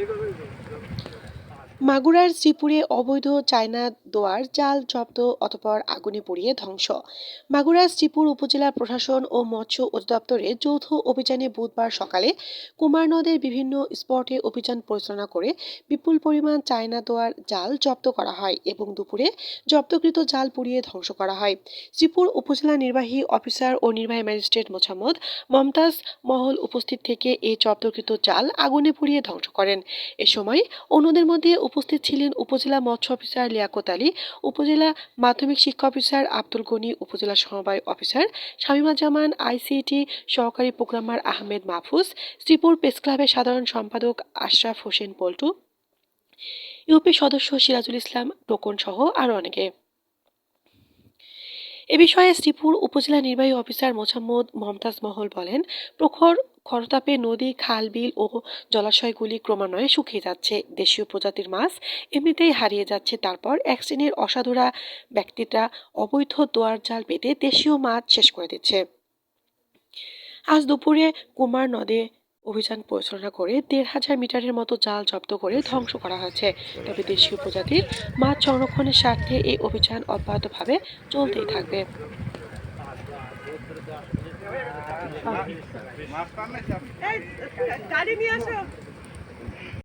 正確で。মাগুরার শ্রীপুরে অবৈধ চায়না দোয়ার জাল জব্দ অতপর আগুনে পুড়িয়ে ধ্বংস। মাগুরার শ্রীপুর উপজেলা প্রশাসন ও মৎস্য অধিদপ্তরের যৌথ অভিযানে বুধবার সকালে কুমার নদের বিভিন্ন স্পটে অভিযান পরিচালনা করে বিপুল পরিমাণ চায়না দোয়ার জাল জব্দ করা হয় এবং দুপুরে জব্দকৃত জাল পুড়িয়ে ধ্বংস করা হয়। শ্রীপুর উপজেলা নির্বাহী অফিসার ও নির্বাহী ম্যাজিস্ট্রেট মোছাম্মদ মমতাজ মহল উপস্থিত থেকে এই জব্দকৃত জাল আগুনে পুড়িয়ে ধ্বংস করেন। এ সময় অন্যদের মধ্যে উপস্থিত ছিলেন উপজেলা মৎস্য অফিসার লিয়াকত আলী, উপজেলা মাধ্যমিক শিক্ষা অফিসার আব্দুল গনি, উপজেলা সমবায় অফিসার শামিমা জামান আইসিটি সহকারী প্রোগ্রামার আহমেদ মাহফুজ, শ্রীপুর প্রেস ক্লাবের সাধারণ সম্পাদক আশরাফ হোসেন পল্টু, ইউপি সদস্য সিরাজুল ইসলাম টোকন সহ আরও অনেকে। এ বিষয়ে শ্রীপুর উপজেলা নির্বাহী অফিসার মোসাম্মদ মমতাজ মহল বলেন, প্রখর খরতাপে নদী, খাল, বিল ও জলাশয়গুলি ক্রমান্বয়ে শুকিয়ে যাচ্ছে। দেশীয় প্রজাতির মাছ এমনিতেই হারিয়ে যাচ্ছে। তারপর এক শ্রেণির অসাধুরা ব্যক্তিরা অবৈধ দোয়ার জাল পেতে দেশীয় মাছ শেষ করে দিচ্ছে। আজ দুপুরে কুমার নদে অভিযান পরিচালনা করে দেড় হাজার মিটারের মতো জাল জব্দ করে ধ্বংস করা হয়েছে। তবে দেশীয় প্রজাতির মাছ সংরক্ষণের স্বার্থে এই অভিযান অব্যাহতভাবে চলতেই থাকবে। গাড়ি নিয়ে আসো।